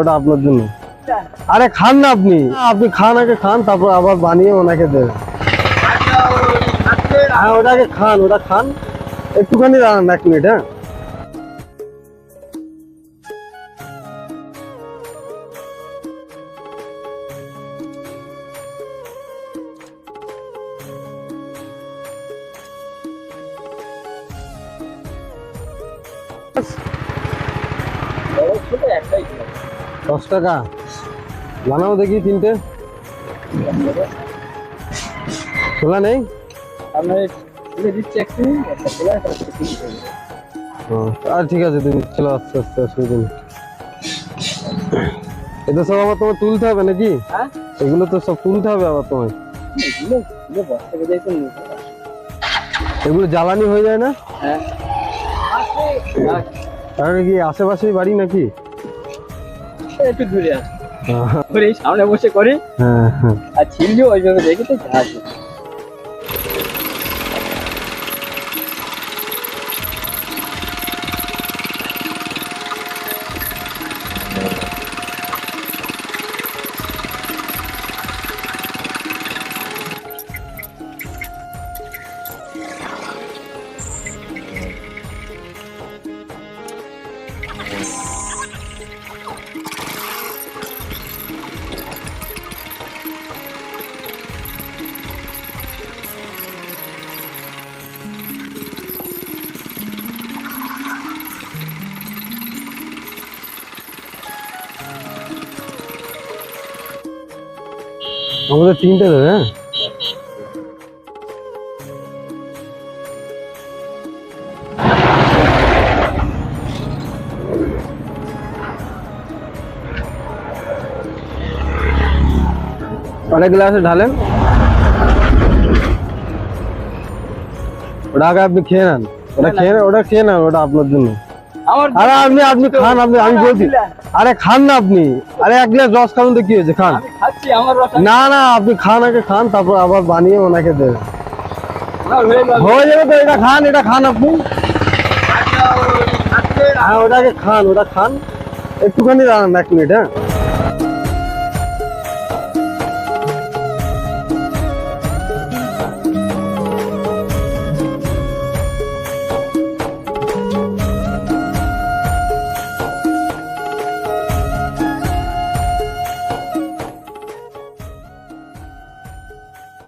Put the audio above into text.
ওটা আপনার জন্য। আরে খান না আপনি। আপনি খান, আগে খান, তারপর আবার বানিয়ে ওনাকে দেবেন হ্যাঁ ওটাকে খান, ওটা খান। একটুখানি দাঁড়ান এক মিনিট হ্যাঁ। দশ টাকা। বানাও দেখি তিনটে। খোলা নেই? ও, আর ঠিক আছে তুমি চলো আস্তে আস্তে অসুবিধা নেই এটা সব আবার তোমার তুলতে হবে নাকি? এগুলো তো সব তুলতে হবে আবার তোমায়। এগুলো জ্বালানি হয়ে যায় না? তাহলে কি আশেপাশেই বাড়ি নাকি? একটু দূরে আছে হ্যাঁ। করি সামনে বসে করি। হ্যাঁ আর ছিললি ওইভাবে দেখে তো জাহাজ আমাদের তিনটে দেবে হ্যাঁ? অনেক গ্লাসে ঢালেন। ওটা আগে আপনি খেয়ে নেন। ওটা খেয়ে নেন ওটা খেয়ে নেন ওটা আপনার জন্য। আমার আরে আপনি আপনি খান আপনি আমি বলছি। আরে খান না আপনি। আরে এক গ্লাস রস খাবেন তো কি হয়েছে? খান। না না আপনি খান আগে খান তারপর আবার বানিয়ে ওনাকে দেবেন হয়ে হয়ে যাবে তো এটা খান এটা খান আপনি। হ্যাঁ ওটাকে খান ওটা খান। একটুখানি দাঁড়ান এক মিনিট হ্যাঁ।